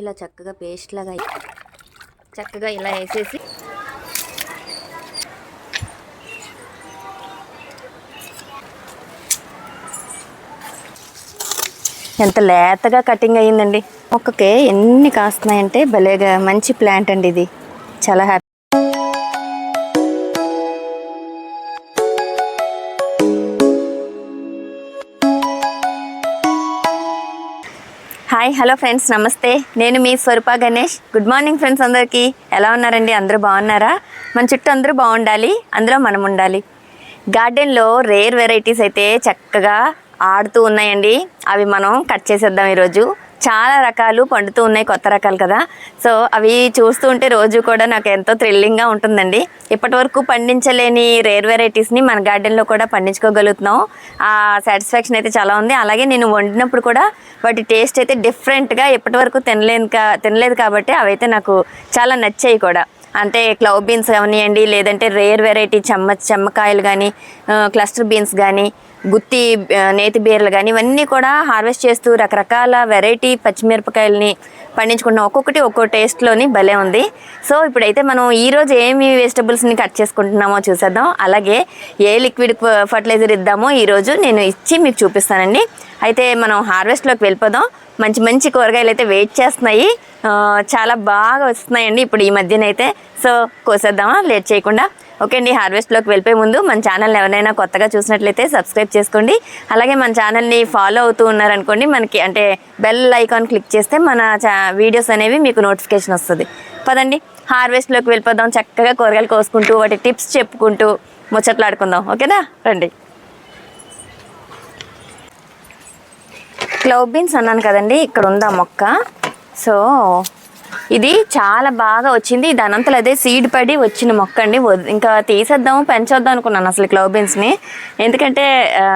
ఇలా చక్కగా పేస్ట్ లాగా చక్కగా ఇలా వేసేసి ఎంత లేతగా కటింగ్ అయ్యిందండి. మొక్కకి ఎన్ని కాస్తున్నాయంటే భలేగా మంచి ప్లాంట్ అండి ఇది. చాలా హ్యాపీ. హాయ్ హలో ఫ్రెండ్స్ నమస్తే. నేను మీ Swaroopa Ganesh. Good morning friends అందరికీ. ఎలా ఉన్నారండి? అందరూ బాగున్నారా? మన చుట్టూ అందరూ బాగుండాలి. అందులో మనం ఉండాలి. గార్డెన్లో రేర్ వెరైటీస్ అయితే చక్కగా ఆడుతూ ఉన్నాయండి. అవి మనం కట్ చేసేద్దాం ఈరోజు. చాలా రకాలు పండుతూ ఉన్నాయి కొత్త రకాలు కదా. సో అవి చూస్తూ ఉంటే రోజు కూడా నాకు ఎంతో థ్రిల్లింగ్గా ఉంటుందండి. ఇప్పటి వరకు పండించలేని రేర్ వెరైటీస్ని మన గార్డెన్లో కూడా పండించుకోగలుగుతున్నాం. ఆ సాటిస్ఫాక్షన్ అయితే చాలా ఉంది. అలాగే నేను వండినప్పుడు కూడా వాటి టేస్ట్ అయితే డిఫరెంట్గా ఇప్పటి వరకు తినలేను కా తినలేదు కాబట్టి అవైతే నాకు చాలా నచ్చాయి కూడా. అంటే క్లవ్ బీన్స్ కానివ్వండి లేదంటే రేర్ వెరైటీ చెమ్మ చెమ్మకాయలు కానీ క్లస్టర్ బీన్స్ కానీ గుత్తి నేతి బీరలు కానీ ఇవన్నీ కూడా హార్వెస్ట్ చేస్తూ రకరకాల వెరైటీ పచ్చిమిరపకాయలని పండించుకుంటున్నాం. ఒక్కొక్కటి ఒక్కో టేస్ట్లోని భలే ఉంది. సో ఇప్పుడైతే మనం ఈరోజు ఏమి వెజిటబుల్స్ని కట్ చేసుకుంటున్నామో చూసేద్దాం. అలాగే ఏ లిక్విడ్ ఫర్టిలైజర్ ఇద్దామో ఈరోజు నేను ఇచ్చి మీకు చూపిస్తానండి. అయితే మనం హార్వెస్ట్లోకి వెళ్ళిపోదాం. మంచి మంచి కూరగాయలు అయితే వెయిట్ చేస్తున్నాయి. చాలా బాగా వస్తున్నాయండి ఇప్పుడు ఈ మధ్యన అయితే సో కోసేద్దామా? లేట్ చేయకుండా. ఓకే అండి హార్వెస్ట్లోకి వెళ్ళిపోయే ముందు మన ఛానల్ ఎవరైనా కొత్తగా చూసినట్లయితే సబ్స్క్రైబ్ చేసుకోండి. అలాగే మన ఛానల్ని ఫాలో అవుతూ ఉన్నారనుకోండి మనకి అంటే బెల్ ఐకాన్ క్లిక్ చేస్తే మన చా వీడియోస్ అనేవి మీకు నోటిఫికేషన్ వస్తుంది. పదండి హార్వెస్ట్లోకి వెళ్ళిపోదాం. చక్కగా కూరగాయలు కోసుకుంటూ వాటి టిప్స్ చెప్పుకుంటూ ముచ్చట్లాడుకుందాం. ఓకేనా రండి. క్లవ్ బీన్స్ అన్నాను కదండి ఇక్కడ ఉందా మొక్క? సో ఇది చాలా బాగా వచ్చింది. దానంతలో అదే సీడ్ పడి వచ్చిన మొక్క అండి. ఇంకా తీసేద్దాము పెంచొద్దాం అనుకున్నాను అసలు క్లవ్ ఎందుకంటే ఆ,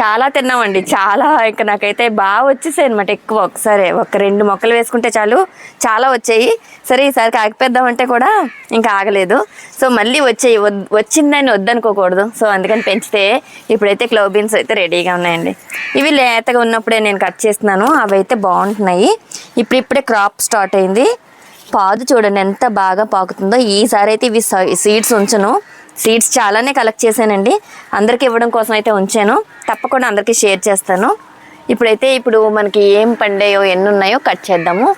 చాలా తిన్నామండి. చాలా ఇంకా నాకైతే బాగా వచ్చేసాయి అనమాట ఎక్కువ. ఒకసారి ఒక రెండు మొక్కలు వేసుకుంటే చాలు చాలా వచ్చాయి. సరే ఈసారి ఆగిపోద్దామంటే కూడా ఇంకా ఆగలేదు. సో మళ్ళీ వచ్చాయి. వద్- వచ్చిందని వద్దనుకోకూడదు. సో అందుకని పెంచితే ఇప్పుడైతే క్లవ్ బీన్స్ అయితే రెడీగా ఉన్నాయండి. ఇవి లేతగా ఉన్నప్పుడే నేను కట్ చేస్తున్నాను. అవి అయితే బాగుంటున్నాయి. ఇప్పుడు ఇప్పుడే క్రాప్ స్టార్ట్ అయింది. పాదు చూడండి ఎంత బాగా పాకుతుందో. ఈసారి అయితే ఇవి సీడ్స్ ఉంచను. సీడ్స్ చాలానే కలెక్ట్ చేశానండి. అందరికి ఇవ్వడం కోసం అయితే ఉంచాను. తప్పకుండా అందరికీ షేర్ చేస్తాను. ఇప్పుడైతే ఇప్పుడు మనకి ఏం పండాయో ఎన్ని ఉన్నాయో కట్ చేద్దాము.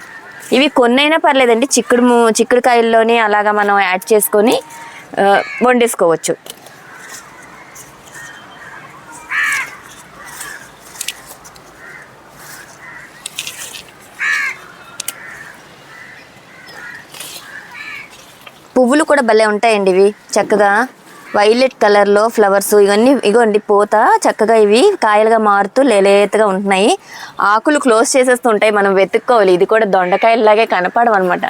ఇవి కొన్నైనా పర్లేదండి. చిక్కుడు ము- అలాగా మనం యాడ్ చేసుకొని వండేసుకోవచ్చు. పువ్వులు కూడా భలే ఉంటాయండి ఇవి. చక్కగా వైలెట్ కలర్లో ఫ్లవర్స్ ఇవన్నీ ఇగోండి పూత చక్కగా ఇవి కాయలుగా మారుతూ లేలేతగా ఉంటున్నాయి. ఆకులు క్లోజ్ చేసేస్తూ ఉంటాయి. మనం వెతుక్కోవాలి. ఇది కూడా దొండకాయలాగే కనపడవు అనమాట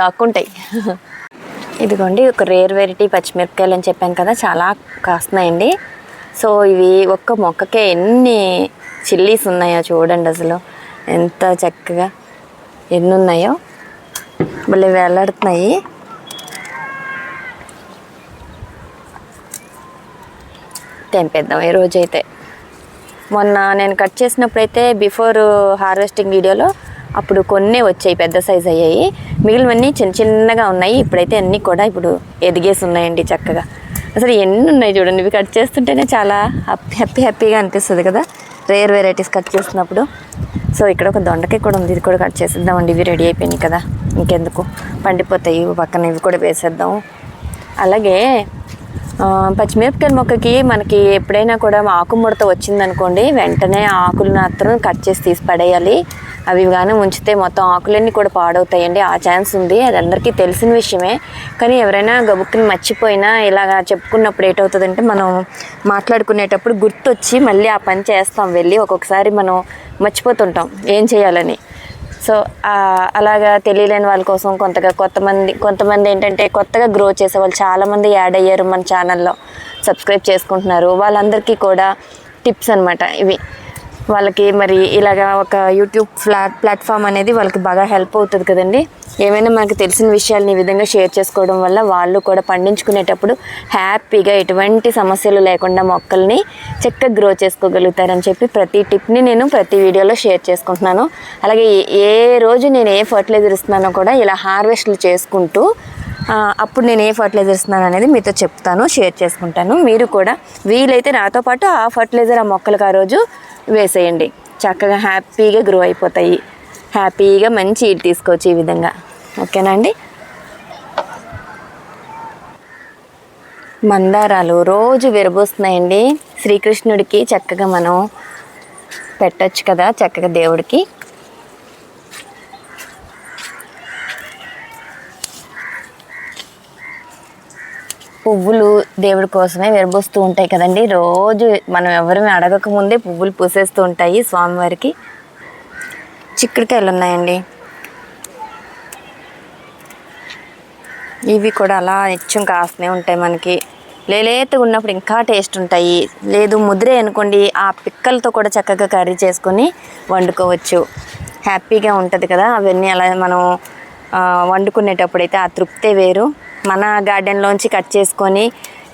దాక్కుంటాయి. ఇదిగోండి ఒక రేర్ వెరైటీ పచ్చిమిరపకాయలు అని చెప్పాను కదా చాలా కాస్తున్నాయండి. సో ఇవి ఒక్క మొక్కకే ఎన్ని చిల్లీస్ ఉన్నాయో చూడండి అసలు. ఎంత చక్కగా ఎన్ని ఉన్నాయో భలే వేలాడుతున్నాయి. తెంపేద్దాం ఈ రోజు అయితే మొన్న నేను కట్ చేసినప్పుడు అయితే బిఫోర్ హార్వెస్టింగ్ వీడియోలో అప్పుడు కొన్ని వచ్చాయి పెద్ద సైజ్ అయ్యాయి. మిగిలినవన్నీ చిన్న చిన్నగా ఉన్నాయి ఇప్పుడైతే అన్నీ కూడా ఇప్పుడు ఎదిగేసి ఉన్నాయండి చక్కగా. అసలు ఎన్ని ఉన్నాయి చూడండి ఇవి కట్ చేస్తుంటేనే చాలా హ్యాపీ హ్యాపీ హ్యాపీగా అనిపిస్తుంది కదా. రేర్ వెరైటీస్ కట్ చేసినప్పుడు సో ఇక్కడ ఒక దొండకాయ కూడా ఉంది ఇది కూడా కట్ చేసేద్దామండి ఇవి రెడీ అయిపోయినాయి కదా. ఇంకెందుకు? పండిపోతాయి పక్కన ఇవి కూడా వేసేద్దాం. అలాగే పచ్చిమిరపకాయల మొక్కకి మనకి ఎప్పుడైనా కూడా ఆకుముడత వచ్చిందనుకోండి వెంటనే ఆకులు మాత్రం కట్ చేసి తీసి పడేయాలి. అవి కానీ ఉంచితే మొత్తం ఆకులన్నీ కూడా పాడవుతాయండి. ఆ ఛాన్స్ ఉంది. అది అందరికీ తెలిసిన విషయమే. కానీ ఎవరైనా గబుక్కుని మర్చిపోయినా ఇలాగా చెప్పుకున్నప్పుడు ఏటవుతుందంటే మనం మాట్లాడుకునేటప్పుడు గుర్తొచ్చి మళ్ళీ ఆ పని చేస్తాం. వెళ్ళి ఒక్కొక్కసారి మనం మర్చిపోతుంటాం. ఏం చేయాలని. సో అలాగా తెలియలేని వాళ్ళ కోసం కొంతగా కొంతమంది కొంతమంది ఏంటంటే కొత్తగా గ్రో చేసే వాళ్ళు చాలామంది యాడ్ అయ్యారు మన ఛానల్లో సబ్స్క్రైబ్ చేసుకుంటున్నారు. వాళ్ళందరికీ కూడా టిప్స్ అనమాట ఇవి. వాళ్ళకి మరి ఇలాగా ఒక యూట్యూబ్ ఫ్లాట్ ప్లాట్ఫామ్ అనేది వాళ్ళకి బాగా హెల్ప్ అవుతుంది కదండి. ఏమైనా మనకు తెలిసిన విషయాలను ఈ విధంగా షేర్ చేసుకోవడం వల్ల వాళ్ళు కూడా పండించుకునేటప్పుడు హ్యాపీగా ఎటువంటి సమస్యలు లేకుండా మొక్కల్ని చక్కగా గ్రో చేసుకోగలుగుతారని చెప్పి ప్రతి టిప్ని నేను ప్రతి వీడియోలో షేర్ చేసుకుంటున్నాను. అలాగే ఏ- ఏ రోజు నేను ఏ ఫర్టిలైజర్ ఇస్తున్నానో కూడా ఇలా హార్వెస్ట్లు చేసుకుంటూ అప్పుడు నేను ఏ ఫర్టిలైజర్ ఇస్తున్నాను అనేది మీతో చెప్తాను షేర్ చేసుకుంటాను. మీరు కూడా వీలైతే నాతో పాటు ఆ ఫర్టిలైజర్ ఆ మొక్కలకు ఆ రోజు వేసేయండి. చక్కగా హ్యాపీగా గ్రో అయిపోతాయి. హ్యాపీగా మంచి ఈడ్ తీసుకోవచ్చు ఈ విధంగా. ఓకేనా అండి? మందారాలు రోజు విరబోస్తున్నాయండి. శ్రీకృష్ణుడికి చక్కగా మనం పెట్టచ్చు కదా చక్కగా దేవుడికి. పువ్వులు దేవుడి కోసమే విరబోస్తూ ఉంటాయి కదండి. రోజు మనం ఎవరు అడగక ముందే పువ్వులు పూసేస్తూ ఉంటాయి స్వామివారికి. చిక్కుడుకాయలు ఉన్నాయండి. ఇవి కూడా అలా నిత్యం కాస్తూనే ఉంటాయి మనకి. లేలేతగా ఉన్నప్పుడు ఇంకా టేస్ట్ ఉంటాయి. లేదు ముద్రే అనుకోండి ఆ పిక్కలతో కూడా చక్కగా కర్రీ చేసుకొని వండుకోవచ్చు. హ్యాపీగా ఉంటుంది కదా అవన్నీ అలా మనం వండుకునేటప్పుడైతే వండుకునేటప్పుడు అయితే ఆ తృప్తే వేరు. మన గార్డెన్లోంచి కట్ చేసుకొని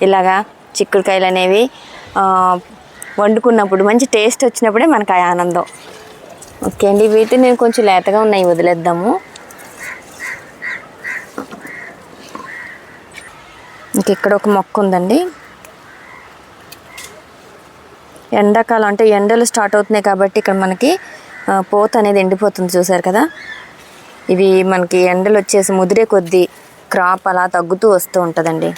ఇలాగా చిక్కుడుకాయలు అనేవి వండుకున్నప్పుడు మంచి టేస్ట్ వచ్చినప్పుడే మనకు ఆ ఆనందం. ఓకే అండి వీటిని నేను కొంచెం లేతగా ఉన్నాయి వదిలేద్దాము. ఇంక ఇక్కడ ఒక మొక్క ఉందండి. ఎండాకాలం అంటే ఎండలు స్టార్ట్ అవుతున్నాయి కాబట్టి ఇక్కడ మనకి పోత అనేది ఎండిపోతుంది చూసారు కదా? ఇవి మనకి ఎండలు వచ్చేసి ముదిరే కొద్దీ క్రాప్ అలా తగ్గుతూ వస్తూ ఉంటుందండి.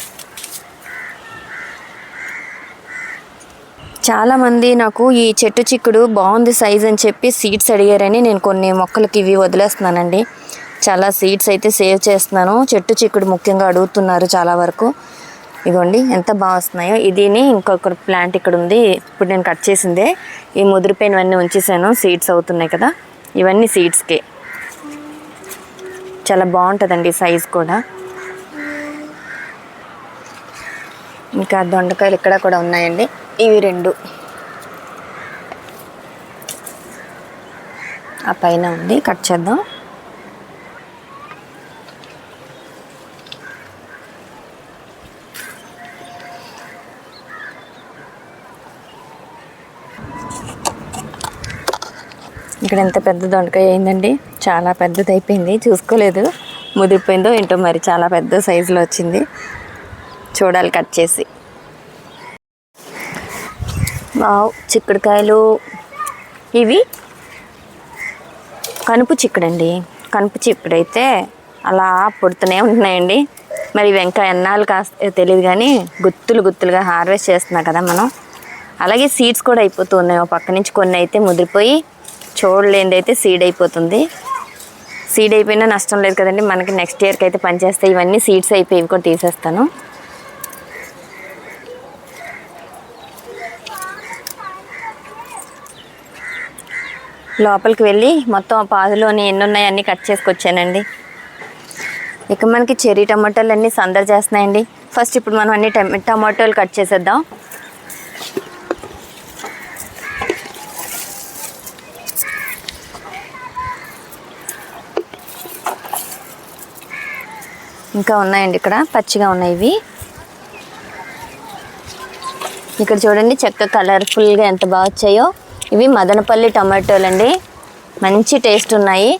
చాలామంది నాకు ఈ చెట్టు చిక్కుడు బాగుంది సైజ్ అని చెప్పి సీడ్స్ అడిగారని నేను కొన్ని మొక్కలకి ఇవి వదిలేస్తున్నానండి. చాలా సీడ్స్ అయితే సేవ్ చేస్తున్నాను. చెట్టు చిక్కుడు ముఖ్యంగా అడుగుతున్నారు చాలా వరకు. ఇగోండి ఎంత బాగా వస్తున్నాయో. ఇదిని ఇంకొక ప్లాంట్ ఇక్కడ ఉంది. ఇప్పుడు నేను కట్ చేసిందే. ఈ ముదిరిపోయినవన్నీ ఉంచేసాను. సీడ్స్ అవుతున్నాయి కదా. ఇవన్నీ సీడ్స్కే. చాలా బాగుంటుందండి సైజ్ కూడా. ఇంకా దొండకాయలు ఇక్కడ కూడా ఉన్నాయండి. ఇవి రెండు. ఆ పైన ఉంది. కట్ చేద్దాం. ఇక్కడ ఎంత పెద్ద దొండకాయ అయిందండి. చాలా పెద్దది అయిపోయింది చూసుకోలేదు. ముదిరిపోయిందో ఏంటో మరి చాలా పెద్ద సైజులో వచ్చింది. చూడాలి కట్ చేసి. వావ్ చిక్కుడుకాయలు. ఇవి కనుపు చిక్కుడండి. కనుపు చిక్కుడు అయితే అలా పుడుతూనే ఉంటున్నాయండి మరి వెంకాయ ఎన్నాళ్ళు కాస్త తెలియదు కానీ గుత్తులు గుత్తులుగా హార్వెస్ట్ చేస్తున్నాం కదా మనం. అలాగే సీడ్స్ కూడా అయిపోతూ ఉన్నాయి. ఒక పక్క నుంచి కొన్ని అయితే ముదిరిపోయి చూడలేనిది అయితే సీడ్ అయిపోతుంది. సీడ్ అయిపోయినా నష్టం లేదు కదండి. మనకి నెక్స్ట్ ఇయర్కి అయితే పనిచేస్తాయి. ఇవన్నీ సీడ్స్ అయిపోయి ఇవి కూడా తీసేస్తాను. లోపలికి వెళ్ళి మొత్తం ఆ పాదులోని ఎన్ని ఉన్నాయో అన్నీ కట్ చేసుకొచ్చానండి. ఇక మనకి చెర్రీ టమాటాలు అన్నీ సందర్ చేస్తున్నాయండి. ఫస్ట్ ఇప్పుడు మనం అన్ని టమ టమాటోలు కట్ చేసేద్దాం. ఇంకా ఉన్నాయండి ఇక్కడ పచ్చిగా ఉన్నాయి ఇవి. ఇక్కడ చూడండి చెక్క కలర్ఫుల్గా ఎంత బాగా వచ్చాయో. ఇవి మదనపల్లి టమాటోలు అండి. మంచి టేస్ట్ ఉన్నాయి.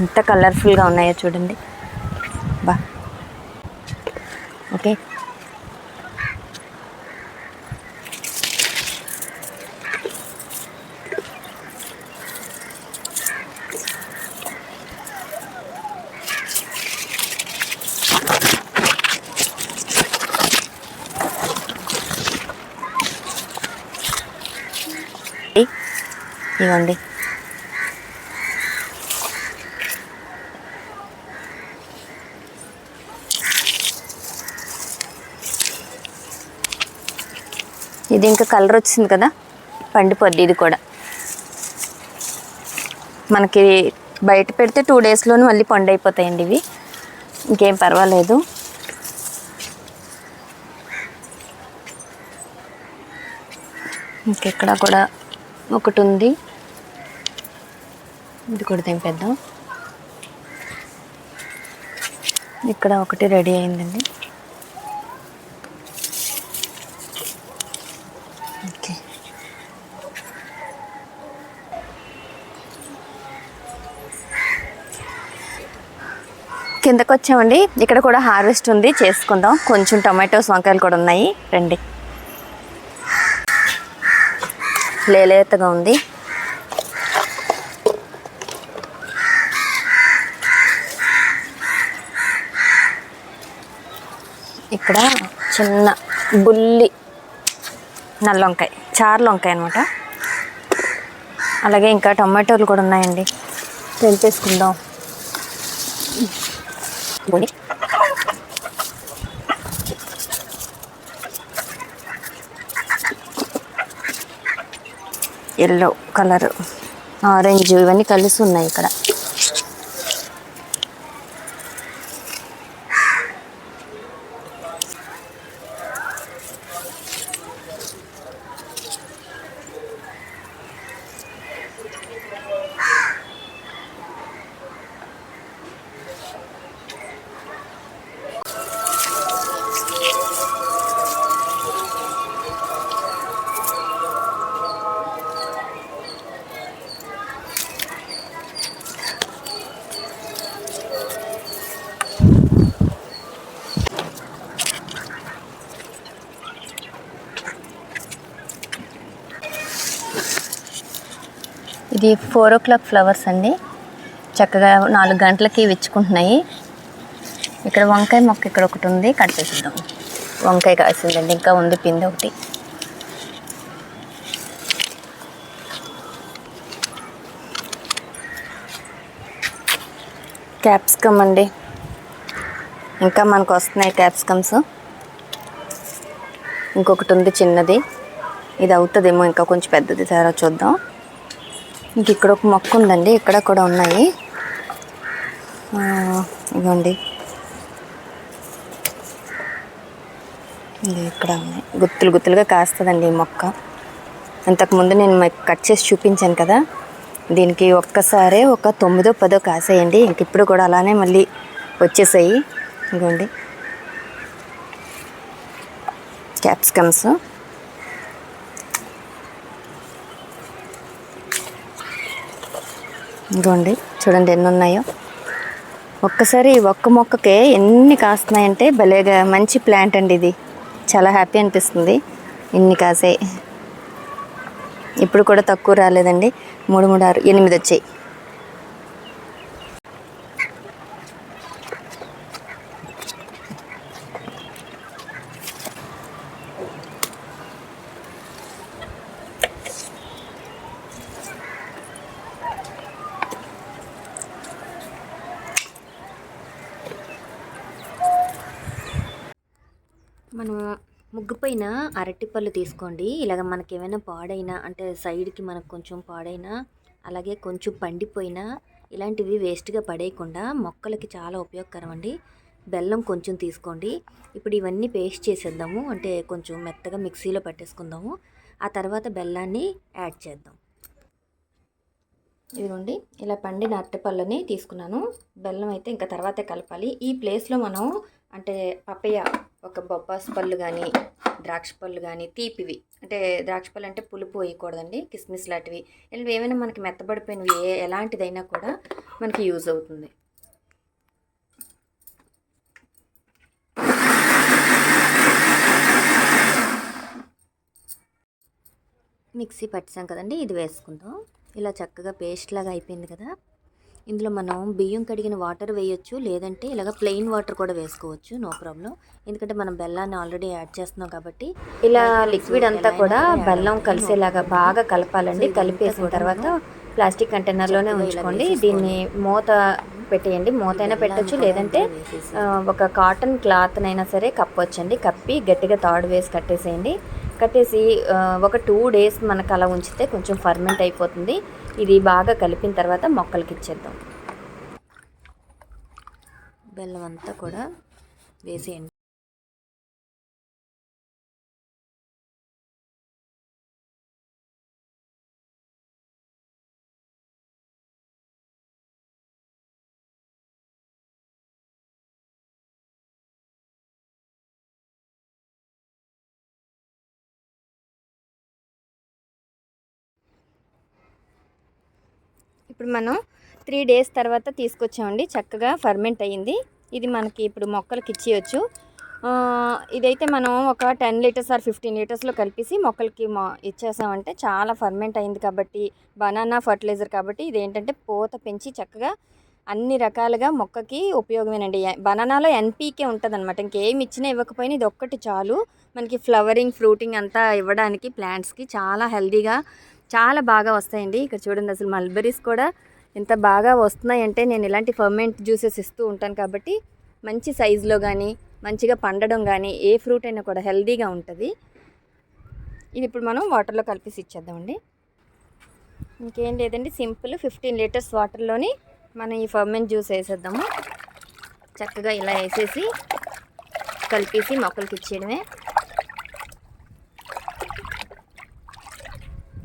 ఎంత కలర్ఫుల్గా ఉన్నాయో చూడండి. బా. ఓకే. ఇవ్వండి ఇది ఇంకా కలర్ వచ్చింది కదా పండిపోద్ది ఇది కూడా. మనకి బయట పెడితే టూ డేస్లోనే మళ్ళీ పండు అయిపోతాయండి ఇవి. ఇంకేం పర్వాలేదు. ఇంకెక్కడ కూడా ఒకటి ఉంది. ఇది కూడా తెంపేద్దాం. ఇక్కడ ఒకటి రెడీ అయిందండి. ఓకే. కిందకు వచ్చామండి ఇక్కడ కూడా హార్వెస్ట్ ఉంది. చేసుకుందాం. కొంచెం టొమాటోస్ వంకాయలు కూడా ఉన్నాయి. రండి. లేలేతగా ఉంది. ఇక్కడ చిన్న బుల్లి నల్ల వంకాయ చార్ల వంకాయ అనమాట అలాగే ఇంకా టమాటోలు కూడా ఉన్నాయండి. తెంపేసుకుందాం. పోనీ. ఎల్లో కలర్ ఆరెంజ్ ఇవన్నీ కలిసి ఉన్నాయి ఇక్కడ. ఇది ఫోర్ ఓ క్లాక్ ఫ్లవర్స్ అండి. చక్కగా నాలుగు గంటలకి విచ్చుకుంటున్నాయి ఇక్కడ వంకాయ మొక్క ఇక్కడ ఒకటి ఉంది కట్ చేసిద్దాం. వంకాయ కాసిందండి ఇంకా ఉంది పిండి ఒకటి. క్యాప్సికమ్ అండి. ఇంకా మనకు వస్తున్నాయి క్యాప్సికమ్స్. ఇంకొకటి ఉంది చిన్నది. ఇది అవుతుందేమో ఇంకా కొంచెం పెద్దది తయారు చూద్దాం. ఇంక ఇక్కడ ఒక మొక్క ఉందండి ఇక్కడ కూడా ఉన్నాయి. ఆ, ఇదిగోండి. ఇక్కడ ఉన్నాయి. గుత్తులు గుత్తులుగా కాస్తుందండి ఈ మొక్క. ఇంతకుముందు నేను కట్ చేసి చూపించాను కదా దీనికి ఒక్కసారే ఒక తొమ్మిదో పదో కాసేయండి. ఇంక ఇప్పుడు కూడా అలానే మళ్ళీ వచ్చేసాయి. ఇదిగోండి. క్యాప్సికమ్స్. ఇదిగోండి చూడండి ఎన్ని ఉన్నాయో ఒక్కసారి ఒక్క మొక్కకే ఎన్ని కాస్తున్నాయంటే భలేగా మంచి ప్లాంట్ అండి ఇది. చాలా హ్యాపీ అనిపిస్తుంది ఇన్ని కాసాయి ఇప్పుడు కూడా తక్కువ రాలేదండి. మూడు మూడు ఆరు ఎనిమిది వచ్చాయి మనం ముగ్గుపైన అరటిపళ్ళు తీసుకోండి. ఇలాగ మనకి ఏమైనా పాడైనా అంటే సైడ్కి మనకు కొంచెం పాడైనా అలాగే కొంచెం పండిపోయినా ఇలాంటివి వేస్ట్గా పడేయకుండా మొక్కలకి చాలా ఉపయోగకరం అండి బెల్లం కొంచెం తీసుకోండి. ఇప్పుడు ఇవన్నీ పేస్ట్ చేసేద్దాము. అంటే కొంచెం మెత్తగా మిక్సీలో పట్టేసుకుందాము. ఆ తర్వాత బెల్లాన్ని యాడ్ చేద్దాం. ఇదిగోండి. ఇలా పండిన అరటిపళ్ళని తీసుకున్నాను. బెల్లం అయితే ఇంకా తర్వాతే కలపాలి. ఈ ప్లేస్లో మనం అంటే పప్పయ్య ఒక బొప్పాస్ పళ్ళు కానీ ద్రాక్ష పళ్ళు కానీ తీపివి. అంటే ద్రాక్ష పళ్ళు అంటే పులుపు వేయకూడదండి కిస్మిస్ లాంటివి. ఇలాంటివి ఏమైనా మనకి మెత్తబడిపోయినవి ఏ ఎలాంటిదైనా కూడా మనకి యూజ్ అవుతుంది. మిక్సీ పట్టిసాం కదండి ఇది వేసుకుందాం. ఇలా చక్కగా పేస్ట్ లాగా అయిపోయింది కదా. ఇందులో మనం బియ్యం కడిగిన వాటర్ వేయొచ్చు లేదంటే ఇలాగ ప్లెయిన్ వాటర్ కూడా వేసుకోవచ్చు నో ప్రాబ్లం ఎందుకంటే మనం బెల్లాన్ని ఆల్రెడీ యాడ్ చేస్తున్నాం కాబట్టి ఇలా లిక్విడ్ అంతా కూడా బెల్లం కలిసేలాగా బాగా కలపాలండి. కలిపేసిన తర్వాత ప్లాస్టిక్ కంటైనర్లోనే ఉంచుకోండి. దీన్ని మూత పెట్టేయండి. మూత అయినా పెట్టచ్చు లేదంటే ఒక కాటన్ క్లాత్నైనా సరే కప్పొచ్చండి. కప్పి గట్టిగా తాడు వేసి కట్టేసేయండి. కట్టేసి ఒక టూ డేస్ మనకు అలా ఉంచితే కొంచెం ఫర్మెంట్ అయిపోతుంది. ఇది బాగా కలిపిన తర్వాత మొక్కలకి ఇచ్చేద్దాం. బెల్లం అంతా కూడా వేసేయండి. ఇప్పుడు మనం త్రీ డేస్ తర్వాత తీసుకొచ్చామండి. చక్కగా ఫర్మెంట్ అయ్యింది. ఇది మనకి ఇప్పుడు మొక్కలకి ఇచ్చేయచ్చు. ఇదైతే మనం ఒక టెన్ లీటర్స్ ఆర్ ఫిఫ్టీన్ లీటర్స్లో కలిపేసి మొక్కలకి మా ఇచ్చేసామంటే చాలా ఫర్మెంట్ అయింది కాబట్టి బనానా ఫర్టిలైజర్ కాబట్టి ఇదేంటంటే పూత పెంచి చక్కగా అన్ని రకాలుగా మొక్కకి ఉపయోగమేనండి. బనానాలో ఎన్పీకే ఉంటుంది అనమాట ఇంకేమి ఇచ్చినా ఇవ్వకపోయినా ఇది ఒక్కటి చాలు. మనకి ఫ్లవరింగ్ ఫ్రూటింగ్ అంతా ఇవ్వడానికి ప్లాంట్స్కి చాలా హెల్దీగా చాలా బాగా వస్తాయండి. ఇక్కడ చూడండి అసలు మల్బెరీస్ కూడా ఎంత బాగా వస్తున్నాయంటే నేను ఇలాంటి ఫర్మెంట్ జ్యూసెస్ ఇస్తూ ఉంటాను కాబట్టి మంచి సైజులో కానీ మంచిగా పండడం కానీ ఏ ఫ్రూట్ అయినా కూడా హెల్దీగా ఉంటుంది. ఇది ఇప్పుడు మనం వాటర్లో కలిపేసి ఇచ్చేద్దామండి. ఇంకేం లేదండి. సింపుల్ ఫిఫ్టీన్ లీటర్స్ వాటర్లోని మనం ఈ ఫర్మెంట్ జ్యూస్ వేసేద్దాము. చక్కగా ఇలా వేసేసి కలిపేసి మొక్కలకి ఇచ్చేయడమే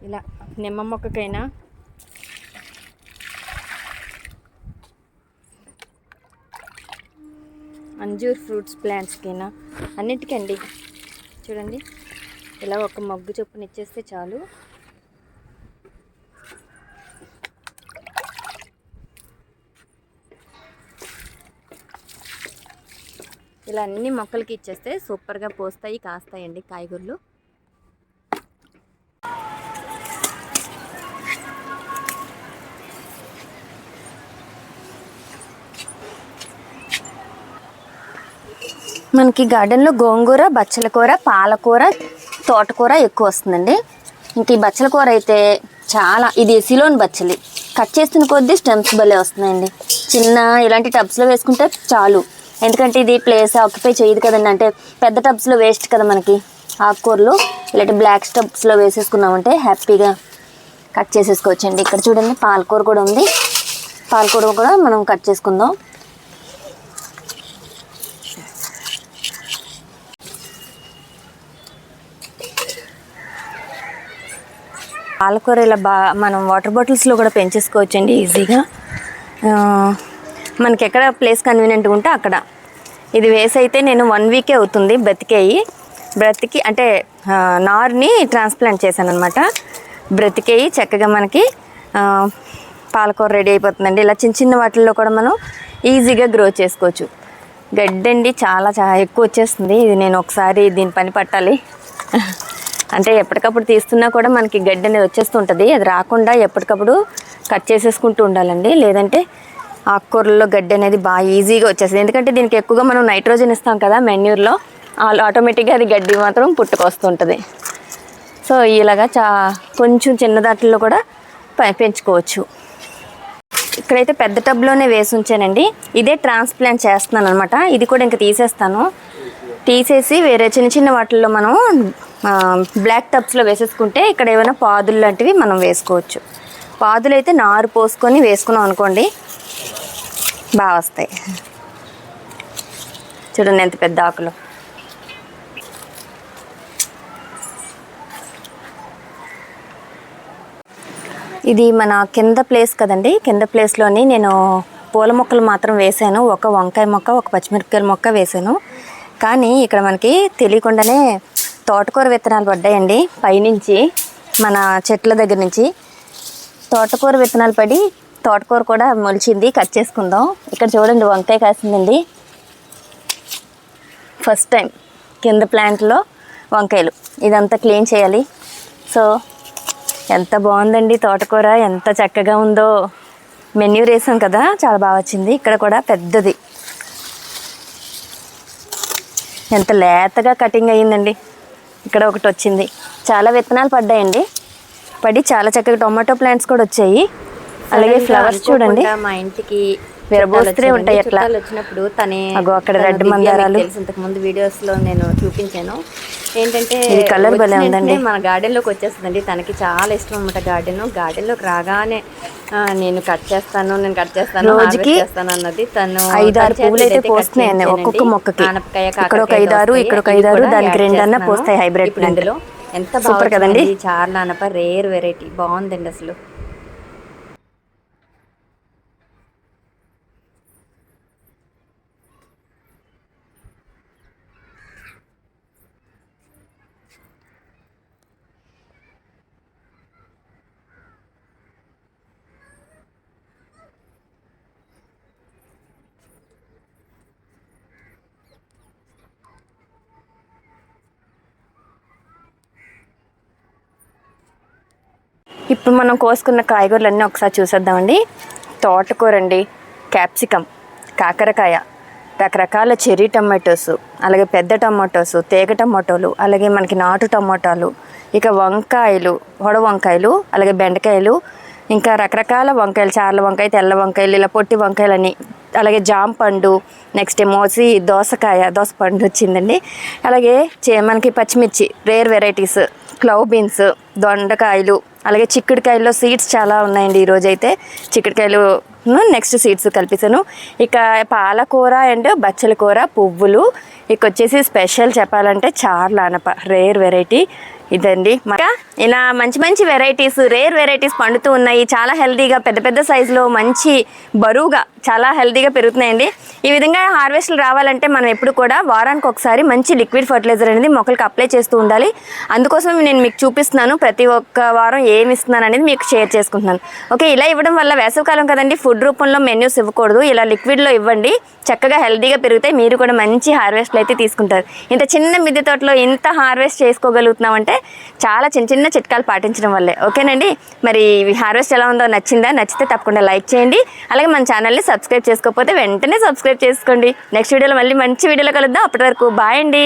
ఇలా నిమ్మ మొక్కకైనా. అంజూర్ ఫ్రూట్స్ ప్లాంట్స్కైనా. అన్నిటికండి. చూడండి. ఇలా ఒక మగ్గు చొప్పున ఇచ్చేస్తే చాలు. ఇలా అన్ని మొక్కలకి ఇచ్చేస్తే సూపర్గా పోస్తాయి కాస్తాయండి కాయగూరలు. మనకి గార్డెన్లో గోంగూర బచ్చల కూర పాలకూర తోటకూర ఎక్కువ వస్తుందండి. ఇంక ఈ బచ్చల కూర అయితే చాలా ఇది సిలోన్ బచ్చలి. కట్ చేస్తున్న కొద్దీ స్టెమ్స్ భలే వస్తున్నాయండి. చిన్న ఇలాంటి టబ్స్లో వేసుకుంటే చాలు. ఎందుకంటే ఇది ప్లేస్ ఆక్యుపై చేయదు కదండి. అంటే పెద్ద టబ్స్లో వేస్ట్ కదా మనకి ఆకుకూరలు. ఇలాంటి బ్లాక్ టబ్స్లో వేసేసుకున్నామంటే హ్యాపీగా కట్ చేసేసుకోవచ్చండి. ఇక్కడ చూడండి పాలకూర కూడా ఉంది. పాలకూర కూడా మనం కట్ చేసుకుందాం. పాలకూర ఇలా బా మనం వాటర్ బాటిల్స్లో కూడా పెంచేసుకోవచ్చండి ఈజీగా. మనకి ఎక్కడ ప్లేస్ కన్వీనియంట్గా ఉంటే అక్కడ. ఇది వేసి అయితే నేను వన్ వీకే అవుతుంది బ్రతికేయి. బ్రతికి అంటే నార్ని ట్రాన్స్ప్లాంట్ చేశాను అనమాట బ్రతికేయి చక్కగా మనకి పాలకూర రెడీ అయిపోతుందండి. ఇలా చిన్న చిన్న వాటిల్లో కూడా మనం ఈజీగా గ్రో చేసుకోవచ్చు. గడ్డండి చాలా చాలా ఎక్కువ వచ్చేస్తుంది. ఇది నేను ఒకసారి దీని పని పట్టాలి. అంటే ఎప్పటికప్పుడు తీస్తున్నా కూడా మనకి గడ్డి అనేది వచ్చేస్తుంటుంది. అది రాకుండా ఎప్పటికప్పుడు కట్ చేసేసుకుంటూ ఉండాలండి. లేదంటే ఆకుకూరల్లో గడ్డి అనేది బాగా ఈజీగా వచ్చేస్తుంది. ఎందుకంటే దీనికి ఎక్కువగా మనం నైట్రోజన్ ఇస్తాం కదా మెన్యూర్లో. ఆటోమేటిక్గా అది గడ్డి మాత్రం పుట్టుకొస్తుంటుంది. సో ఇలాగా చా కొంచెం చిన్న దాంట్లో కూడా పె- పెంచుకోవచ్చు. ఇక్కడైతే పెద్ద టబ్లోనే వేసి ఉంచానండి. ఇదే ట్రాన్స్ప్లాంట్ చేస్తున్నాను అనమాట ఇది కూడా ఇంకా తీసేస్తాను. తీసేసి వేరే చిన్న చిన్న వాటిల్లో మనం బ్లాక్ టబ్స్లో వేసేసుకుంటే ఇక్కడ ఏమైనా పాదులు లాంటివి మనం వేసుకోవచ్చు. పాదులు అయితే నారు పోసుకొని వేసుకున్నాం అనుకోండి బాగా వస్తాయి. చూడండి ఎంత పెద్ద ఆకులు. ఇది మన కింద ప్లేస్ కదండి కింద ప్లేస్లోని నేను పూల మొక్కలు మాత్రం వేసాను ఒక వంకాయ మొక్క ఒక పచ్చిమిరపకాయల మొక్క వేసాను కానీ ఇక్కడ మనకి తెలియకుండానే తోటకూర విత్తనాలు పడ్డాయండి. పైనుంచి మన చెట్ల దగ్గర నుంచి తోటకూర విత్తనాలు పడి తోటకూర కూడా మొలిచింది. కట్ చేసుకుందాం. ఇక్కడ చూడండి వంకాయ కాసిందండి. ఫస్ట్ టైం కింద ప్లాంట్లో వంకాయలు. ఇదంతా క్లీన్ చేయాలి. సో ఎంత బాగుందండి తోటకూర. ఎంత చక్కగా ఉందో. మెన్యూ వేసాం కదా. చాలా బాగా వచ్చింది. ఇక్కడ కూడా పెద్దది. ఎంత లేతగా కటింగ్ అయ్యిందండి. ఇక్కడ ఒకటి వచ్చింది. చాలా విత్తనాలు పడ్డాయండి. పడి చాలా చక్కగా టొమాటో ప్లాంట్స్ కూడా వచ్చాయి. అలాగే ఫ్లవర్స్ చూడండి. మా ఇంటికి విరబోస్తూనే ఉంటాయి అట్లా. వచ్చినప్పుడు తనే అక్కడ రెడ్ మందారాలు. ఇంతకు ముందు వీడియోస్లో నేను చూపించాను. ఏంటంటే colour భలే ఉందండి. మన గార్డెన్లోకి వచ్చేస్తుందండి తనకి చాలా ఇష్టం అనమాట గార్డెన్ గార్డెన్లోకి రాగానే నేను కట్ చేస్తాను నేను కట్ చేస్తాను రోజుకి చేస్తాను అన్నది తను ఐదు ఆరు తన చేతిలో పువ్వులు అయితే పోస్తున్నాయండి చేయించానండి. ఒక్కొక్క మొక్కకి. ఆనపకాయ, ఇక్కడ ఒక ఐదారు. ఇక్కడ ఒక ఐదారు, దానికి రెండన్నా. పోస్తాయి plant. ఇందులో ఎంత Super బాగా కదండి? చాలా అనప రేర్ వెరైటీ బాగుందండి అసలు ఇప్పుడు మనం కోసుకున్న కాయగూరలన్నీ ఒకసారి చూసేద్దామండి. తోటకూర అండి క్యాప్సికమ్ కాకరకాయ రకరకాల చెర్రీ టమాటోస్ అలాగే పెద్ద టమాటోస్ తీగ టమాటోలు అలాగే మనకి నాటు టమాటాలు ఇక వంకాయలు వడ వంకాయలు అలాగే బెండకాయలు ఇంకా రకరకాల వంకాయలు చార్ల వంకాయ తెల్ల వంకాయలు ఇలా పొట్టి వంకాయలని అలాగే జామ పండు నెక్స్ట్ ఏమోసి దోసకాయ దోస పండు వచ్చిందండి. అలాగే చే మనకి పచ్చిమిర్చి రేర్ వెరైటీస్ క్లవ్ బీన్స్ దొండకాయలు అలాగే చిక్కుడుకాయల్లో సీడ్స్ చాలా ఉన్నాయండి ఈరోజు అయితే చిక్కుడుకాయలు నెక్స్ట్ సీడ్స్ కల్పిస్తాను ఇక పాలకూర అండ్ బచ్చల కూర పువ్వులు. ఇక వచ్చేసి స్పెషల్ చెప్పాలంటే చార్ల అనప రేర్ వెరైటీ ఇదండి. ఇలా మంచి మంచి వెరైటీస్ రేర్ వెరైటీస్ పండుతూ ఉన్నాయి. చాలా హెల్తీగా పెద్ద పెద్ద సైజులో మంచి బరువుగా చాలా హెల్తీగా పెరుగుతున్నాయండి. ఈ విధంగా హార్వెస్ట్లు రావాలంటే మనం ఎప్పుడు కూడా వారానికి ఒకసారి మంచి లిక్విడ్ ఫర్టిలైజర్ అనేది మొక్కలకు అప్లై చేస్తూ ఉండాలి. అందుకోసం నేను మీకు చూపిస్తున్నాను. ప్రతి ఒక్క వారం ఏమి ఇస్తున్నాను అనేది మీకు షేర్ చేసుకుంటున్నాను. ఓకే ఇలా ఇవ్వడం వల్ల వేసవికాలం కదండి ఫుడ్ రూపంలో మెన్యూస్ ఇవ్వకూడదు. ఇలా లిక్విడ్లో ఇవ్వండి. చక్కగా హెల్తీగా పెరుగుతాయి మీరు కూడా మంచి హార్వెస్ట్లు అయితే తీసుకుంటారు. ఇంత చిన్న మిద్దె తోటలో ఇంత హార్వెస్ట్ చేసుకోగలుగుతున్నామంటే చాలా చిన్న చిన్న చిట్కాలు పాటించడం వల్లే. ఓకేనండి? మరి హార్వెస్ట్ ఎలా ఉందో నచ్చిందా? నచ్చితే తప్పకుండా లైక్ చేయండి. అలాగే మన ఛానల్ని సబ్స్క్రైబ్ చేసుకోకపోతే వెంటనే సబ్స్క్రైబ్ చేసుకోండి. నెక్స్ట్ వీడియోలో మళ్ళీ మంచి వీడియోలో కలుద్దాం. అప్పటి వరకు బాయ్ అండి.